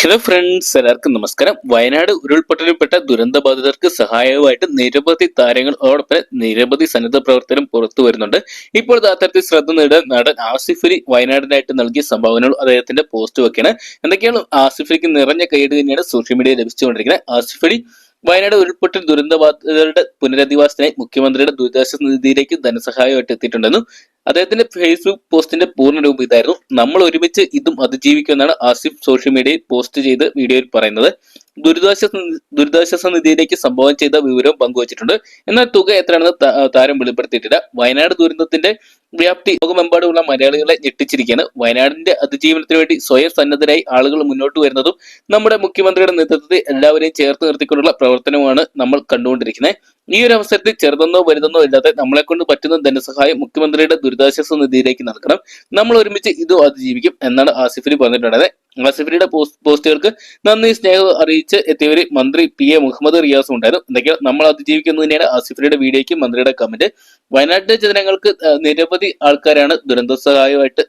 Hello friends എല്ലാവർക്കും നമസ്കാരം. വയനാട് ഉരുൾപൊട്ടലിൽപ്പെട്ട ദുരന്ത ബാധിതർക്ക് സഹായവുമായിട്ട് നിരവധി താരങ്ങൾ അതോടൊപ്പം നിരവധി സന്നദ്ധ പ്രവർത്തനം പുറത്തു വരുന്നുണ്ട്. ഇപ്പോൾ അത്തരത്തിൽ ശ്രദ്ധ നേടാൻ നടൻ ആസിഫ് അലി വയനാടിനായിട്ട് നൽകിയ സംഭാവനകൾ അദ്ദേഹത്തിന്റെ പോസ്റ്റ് വെക്കാണ്. എന്തൊക്കെയാണ് ആസിഫ് അലിക്ക് നിറഞ്ഞ കൈയ്യടി തന്നെയാണ് സോഷ്യൽ മീഡിയയിൽ ലഭിച്ചുകൊണ്ടിരിക്കുന്നത്. ആസിഫ് അലി വയനാട് ഉരുൾപൊട്ടിൽ ദുരന്ത ബാധിതരുടെ പുനരധിവാസത്തിനായി മുഖ്യമന്ത്രിയുടെ ദുരിതാശ്വാസ നിധിയിലേക്ക് ധനസഹായമായിട്ട് എത്തിയിട്ടുണ്ടെന്നും അദ്ദേഹത്തിന്റെ ഫേസ്ബുക്ക് പോസ്റ്റിന്റെ പൂർണ രൂപം ഇതായിരുന്നു. നമ്മൾ ഒരുമിച്ച് ഇതും അതിജീവിക്കുമെന്നാണ് ആസിഫ് സോഷ്യൽ മീഡിയയിൽ പോസ്റ്റ് ചെയ്ത് വീഡിയോയിൽ പറയുന്നത്. ദുരിതാശ്വാസ ദുരിതാശ്വാസ നിധിയിലേക്ക് സംഭാവന ചെയ്ത വിവരവും പങ്കുവച്ചിട്ടുണ്ട്. എന്നാൽ തുക എത്രയാണെന്ന് താരം വെളിപ്പെടുത്തിയിട്ടില്ല. വയനാട് ദുരന്തത്തിന്റെ വ്യാപ്തി ലോകമെമ്പാടുമുള്ള മലയാളികളെ ഞെട്ടിച്ചിരിക്കുകയാണ്. വയനാടിന്റെ അതിജീവനത്തിന് വേണ്ടി സ്വയം സന്നദ്ധരായി ആളുകൾ മുന്നോട്ട് വരുന്നതും നമ്മുടെ മുഖ്യമന്ത്രിയുടെ നേതൃത്വത്തിൽ എല്ലാവരെയും ചേർത്ത് നിർത്തിക്കൊണ്ടുള്ള പ്രവർത്തനമാണ് നമ്മൾ കണ്ടുകൊണ്ടിരിക്കുന്നത്. ഈ ഒരു അവസരത്തിൽ ചെറുതെന്നോ വലുതെന്നോ ഇല്ലാതെ നമ്മളെ കൊണ്ട് പറ്റുന്ന ധനസഹായം മുഖ്യമന്ത്രിയുടെ ദുരിതാശ്വാസ നിധിയിലേക്ക് നൽകണം. നമ്മൾ ഒരുമിച്ച് ഇത് അതിജീവിക്കും എന്നാണ് ആസിഫലി പറഞ്ഞിട്ടുള്ളത്. ആസിഫലിയുടെ പോസ്റ്റ് പോസ്റ്റുകൾക്ക് നന്ദി സ്നേഹം അറിയിച്ച് എത്തിയവര് മന്ത്രി പി എ മുഹമ്മദ് റിയാസും ഉണ്ടായിരുന്നു. എന്തൊക്കെയാണ് നമ്മൾ അതിജീവിക്കുന്നത് തന്നെയാണ്. ആസിഫലിയുടെ വീഡിയോയ്ക്ക് മന്ത്രിയുടെ കമന്റ്. വയനാട്ടിലെ ജനങ്ങൾക്ക് നിരവധി ആൾക്കാരാണ് ദുരന്ത സഹായമായിട്ട്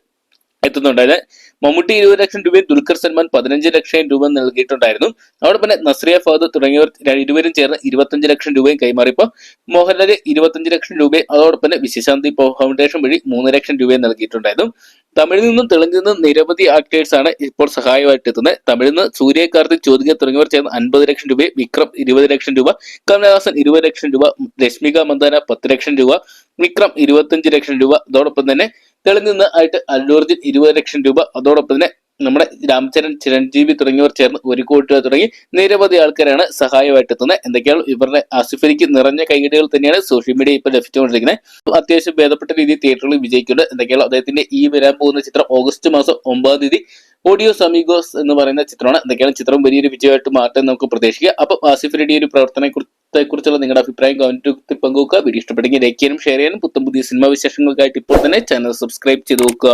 എത്തുന്നുണ്ടായത്. മമ്മൂട്ടി ഇരുപത് ലക്ഷം രൂപയും ദുൽഖർ സൽമാൻ പതിനഞ്ച് ലക്ഷം രൂപ നൽകിയിട്ടുണ്ടായിരുന്നു. അതോടൊപ്പം തന്നെ നസ്രിയ ഫാദർ തുടങ്ങിയവർ ഇരുവരും ചേർന്ന് ഇരുപത്തഞ്ച് ലക്ഷം രൂപയും കൈമാറിയപ്പോൾ മോഹൻലാൽ ഇരുപത്തഞ്ച് ലക്ഷം രൂപയും അതോടൊപ്പം തന്നെ വിശ്വശാന്തി ഫൗണ്ടേഷൻ വഴി മൂന്ന് ലക്ഷം രൂപയും നൽകിയിട്ടുണ്ടായിരുന്നു. തമിഴിൽ നിന്നും തെലുങ്കിൽ നിന്നും നിരവധി ആക്ടേഴ്സ് ആണ് ഇപ്പോൾ സഹായമായിട്ട് എത്തുന്നത്. തമിഴിൽ നിന്ന് സൂര്യ ചോദിക തുടങ്ങിയവർ ചേർന്ന് അൻപത് ലക്ഷം രൂപ വിക്രം ഇരുപത് ലക്ഷം രൂപ കമലഹാസൻ ഇരുപത് ലക്ഷം രൂപ രശ്മിക മന്ദാന പത്ത് ലക്ഷം രൂപ വിക്രം ഇരുപത്തഞ്ച് ലക്ഷം രൂപ അതോടൊപ്പം തന്നെ തെളിഞ്ഞു നിന്ന് ആയിട്ട് അല്ലൂർജിൻ ഇരുപത് ലക്ഷം രൂപ. അതോടൊപ്പം തന്നെ നമ്മുടെ രാംചരൺ ചിരഞ്ജീവി തുടങ്ങിയവർ ചേർന്ന് ഒരു കോടി രൂപ തുടങ്ങി നിരവധി ആൾക്കാരാണ് സഹായമായിട്ട് എത്തുന്നത് എന്തൊക്കെയാണ് ഇവരുടെ ആസിഫലിക്ക് നിറഞ്ഞ കൈകടികൾ തന്നെയാണ് സോഷ്യൽ മീഡിയ ഇപ്പോൾ ലഭിച്ചുകൊണ്ടിരിക്കുന്നത്. അത്യാവശ്യം ഭേദപ്പെട്ട രീതിയിൽ തിയേറ്ററിൽ വിജയിക്കുന്നുണ്ട്. എന്തൊക്കെയാണ് അദ്ദേഹത്തിന്റെ ഈ വരാൻ പോകുന്ന ചിത്രം ഓഗസ്റ്റ് മാസം ഒമ്പതാം തീയതി. ഓഡിയോ സമീഗോസ് എന്ന് പറയുന്ന ചിത്രമാണ്. എന്തൊക്കെയാണ് ചിത്രം വലിയൊരു വിജയമായിട്ട് മാറ്റാൻ നമുക്ക് പ്രതീക്ഷിക്കുക അപ്പം ആസിഫലിയുടെ ഒരു പ്രവർത്തനത്തെ കുറിച്ചുള്ള നിങ്ങളുടെ അഭിപ്രായം കമന്റ് പങ്കുവെക്കുക. വീഡിയോ ഇഷ്ടപ്പെട്ടെങ്കിൽ ലൈക്ക് ചെയ്യാനും ഷെയർ ചെയ്യാനും. പുത്തം പുതിയ സിനിമാ വിശേഷങ്ങൾക്കായിട്ട് ഇപ്പോൾ തന്നെ ചാനൽ സബ്സ്ക്രൈബ് ചെയ്ത് നോക്കുക.